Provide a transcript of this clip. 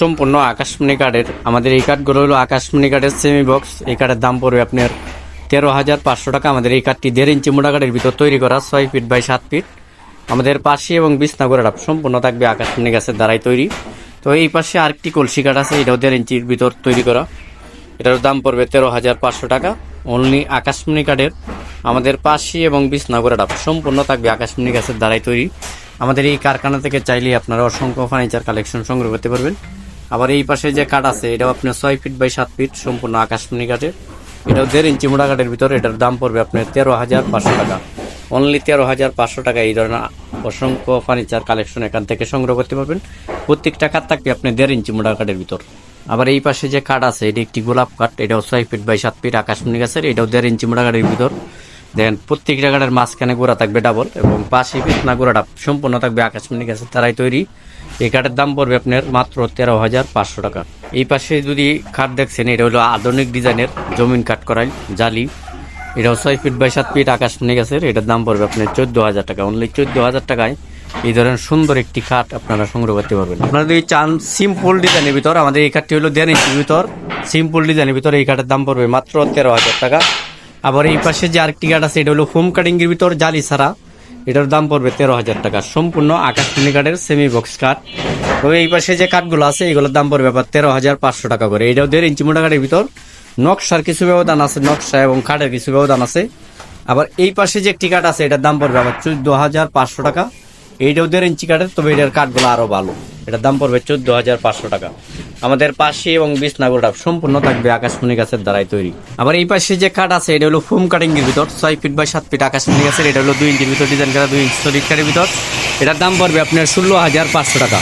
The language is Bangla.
সম্পূর্ণ আকাশমণি কার্ডের আমাদের এই কার্ডগুলো হলো আকাশমণি কার্ডের সেমি বক্স এই কার্ডের দাম পড়বে আপনার তেরো হাজার পাঁচশো টাকা। আমাদের এই কার্ডটি দেড় ইঞ্চি মোটা কার্ডের ভিতর তৈরি করা, ছয় ফিট বাই সাত ফিট আমাদের পাশে এবং বিছনা গোড়াটা সম্পূর্ণ থাকবে আকাশমণি গাছের দ্বারাই তৈরি। তো এই পাশে আরেকটি কলসি কাঠ আছে, এটাও দেড় ইঞ্চির ভিতর তৈরি করা। এটার দাম পড়বে তেরো হাজার পাঁচশো টাকা। অনলি আকাশমণি কাঠের। আমাদের পাশে এবং বিছনাগড়াটা সম্পূর্ণ থাকবে আকাশমণি গাছের দ্বারাই তৈরি। আমাদের এই কারখানা থেকে চাইলে আপনারা অসংখ্য ফার্নিচার কালেকশন সংগ্রহ করতে পারবেন। আবার এই পাশে যে কাঠ আছে, এটাও আপনার ছয় ফিট বাই সাত ফিট সম্পূর্ণ আকাশমণি কাঠের। এটাও দেড় ইঞ্চি মোটা কাঠের ভিতর, এটার দাম পড়বে আপনার তেরো হাজার পাঁচশো টাকা। অনলি তেরো হাজার পাঁচশো টাকা এই ধরনের অসংখ্য ফার্নিচার কালেকশন এখান থেকে সংগ্রহ করতে পারবেন। প্রত্যেকটা কাঠ থাকবে আপনি দেড় ইঞ্চি মোটা কাঠের ভিতর। আবার এই পাশে যে কাঠ আছে, এটি একটি গোলাপ কাঠ, এটাও ছয় ফিট বাই সাত ফিট আকাশমণি গাছের, এটাও দেড় ইঞ্চি মোটা কাঠের ভিতর। দেখেন প্রত্যেক জায়গাটার মাঝখানে গোড়া থাকবে ডাবল এবং পাশে বিছনা গোড়াটা সম্পূর্ণ থাকবে আকাশমণি গাছের তারাই তৈরি। এই কাঠের দাম পড়বে আপনার মাত্র তেরো হাজার পাঁচশো টাকা। এই পাশে যদি কাঠ দেখছেন, এটা হলো আধুনিক ডিজাইনের জমিন কাঠ করাই, জালি। এটাও ছয় ফিট বাই সাত ফিট আকাশমণি গাছের। এটার দাম পড়বে আপনার চোদ্দ হাজার টাকা। অনলি চোদ্দ হাজার টাকায় এই ধরনের সুন্দর একটি খাট আপনারা সংগ্রহ করতে পারবেন। আপনারা যদি চান সিম্পল ডিজাইনের ভিতর, আমাদের এই কাঠটি হলো ইঞ্চির ভিতর। সিম্পল ডিজাইনের ভিতর এই কাঠের দাম পড়বে মাত্র তেরো হাজার টাকা। আবার এই পাশে যে আরেকটি কাঠ আছে, এটা হলো হোম কাটিং এর ভিতর জালি ছাড়া। এটার দাম পড়বে তেরো হাজার টাকা। সম্পূর্ণ আকাশমণি কাঠের সেমি বক্স কাঠ তবে এই পাশে যে কাঠগুলো আছে, এগুলোর দাম পড়বে আবার তেরো হাজার পাঁচশো টাকা করে। এটাও দেড় ইঞ্চি মোটা কাঠের ভিতর। নকশার কিছু ব্যবধান আছে, নকশা এবং কাঠের কিছু ব্যবধান আছে। আবার এই পাশে যে একটি কাঠ আছে, এটার দাম পড়বে আবার চোদ্দ হাজার পাঁচশো টাকা। এইটাও দেড় ইঞ্চি কাঠের, তবে এটার কাঠগুলো আরও ভালো। এটার দাম পড়বে চোদ্দ হাজার পাঁচশো টাকা। আমাদের পাশে এবং বিছনাগুলোটা সম্পূর্ণ থাকবে আকাশমণি গাছের দ্বারাই তৈরি। আবার এই পাশে যে কাঠ আছে, এটা হলো ফোম কাটিং এর ভিতর, ছয় ফিট বাই সাত ফিট আকাশমণি গাছের, এটা হলো দুই ইঞ্চির ভিতর ডিজাইন করা, দুই ইঞ্চি কাঠের ভিতর। এটার দাম পড়বে আপনার ষোলো হাজার পাঁচশো টাকা।